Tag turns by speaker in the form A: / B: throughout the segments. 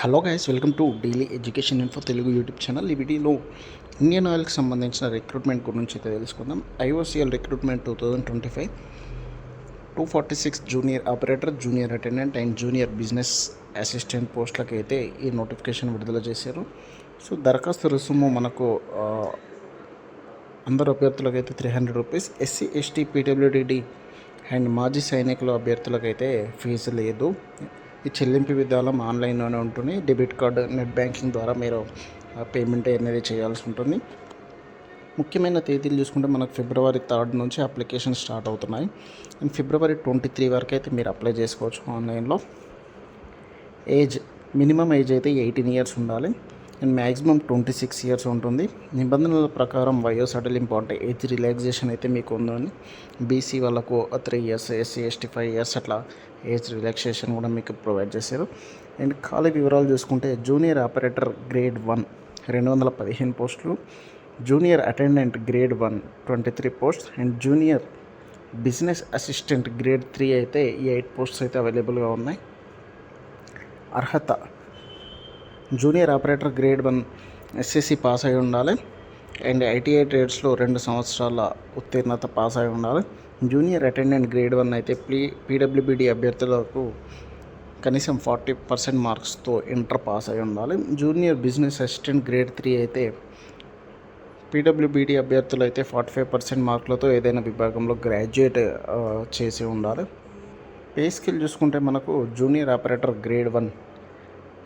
A: Hello guys welcome to daily education info Telugu YouTube channel. ఈ వీడియోలో Indian ఆయిల్కి సంబంధించిన రిక్రూట్మెంట్ గురించి అయితే తెలుసుకుందాం. IOCL recruitment two thousand twenty five two forty six junior operator junior attendant and junior business assistant పోస్టులకి అయితే ఈ నోటిఫికేషన్ విడుదల చేశారు. సో దరఖాస్తు రుసుము మనకు అందరు అభ్యర్థులకు అయితే three hundred rupees SC ST PWDD and మాజీ సైనికుల అభ్యర్థులకైతే ఫీజు లేదు. ఈ చెల్లింపు విధానం ఆన్లైన్లోనే ఉంటుంది. డెబిట్ కార్డు నెట్ బ్యాంకింగ్ ద్వారా మీరు పేమెంట్ అనేది చేయాల్సి ఉంటుంది. ముఖ్యమైన తేదీలు చూసుకుంటే మనకు ఫిబ్రవరి థర్డ్ నుంచి అప్లికేషన్ స్టార్ట్ అవుతున్నాయి. అండ్ ఫిబ్రవరి ట్వంటీ త్రీ వరకు అయితే మీరు అప్లై చేసుకోవచ్చు ఆన్లైన్లో. ఏజ్ మినిమం ఏజ్ అయితే ఎయిటీన్ ఇయర్స్ ఉండాలి. And maximum twenty six years ఉంటుంది. నిబంధనల ప్రకారం వయో సడలింపు అంటే ఏజ్ రిలాక్సేషన్ అయితే మీకు ఉందని బీసీ వాళ్ళకు three years SC ST five years అట్లా ఏజ్ రిలాక్సేషన్ కూడా మీకు ప్రొవైడ్ చేశారు. అండ్ ఖాళీ వివరాలు చూసుకుంటే జూనియర్ ఆపరేటర్ గ్రేడ్ వన్ రెండు వందల పదిహేను పోస్టులు junior attendant grade one twenty three post and junior business assistant grade three అయితే ఈ ఎయిట్ పోస్ట్స్ అయితే అవైలబుల్గా ఉన్నాయి. అర్హత junior operator grade one SSC pass అయి ఉండాలి. అండ్ ఐటీఐ ట్రేడ్స్లో రెండు సంవత్సరాల ఉత్తీర్ణత పాస్ అయి ఉండాలి. జూనియర్ అటెండెంట్ గ్రేడ్ వన్ అయితే ప్లీ పీడబ్ల్యూబీడీ అభ్యర్థులకు కనీసం ఫార్టీ పర్సెంట్ మార్క్స్తో ఇంటర్ పాస్ అయి ఉండాలి. Junior business assistant grade three అయితే పీడబ్ల్యూబీడీ అభ్యర్థులు అయితే ఫార్టీ ఫైవ్ పర్సెంట్ మార్కులతో ఏదైనా విభాగంలో గ్రాడ్యుయేట్ చేసి ఉండాలి. పే స్కిల్ చూసుకుంటే మనకు జూనియర్ ఆపరేటర్ గ్రేడ్ వన్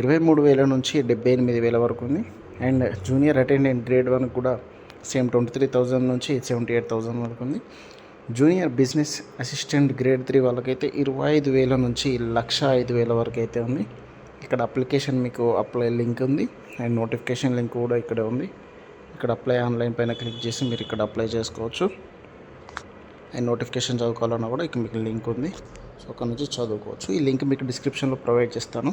A: ఇరవై మూడు వేల నుంచి డెబ్బై ఎనిమిది వేల వరకు ఉంది. And junior attendant grade one కూడా సేమ్ ట్వంటీ త్రీ థౌజండ్ నుంచి సెవెంటీ ఎయిట్ థౌజండ్ వరకు ఉంది. Junior business assistant grade three వాళ్ళకైతే ఇరవై ఐదు వేల నుంచి లక్ష ఐదు వేల వరకు అయితే ఉంది. ఇక్కడ అప్లికేషన్ మీకు అప్లై లింక్ ఉంది. అండ్ నోటిఫికేషన్ లింక్ కూడా ఇక్కడ ఉంది. ఇక్కడ అప్లై ఆన్లైన్ పైన క్లిక్ చేసి మీరు ఇక్కడ అప్లై చేసుకోవచ్చు. అండ్ నోటిఫికేషన్ చదువుకోవాలన్నా కూడా ఇక్కడ మీకు లింక్ ఉంది. సో అక్కడ నుంచి చదువుకోవచ్చు. ఈ లింక్ మీకు డిస్క్రిప్షన్లో ప్రొవైడ్ చేస్తాను.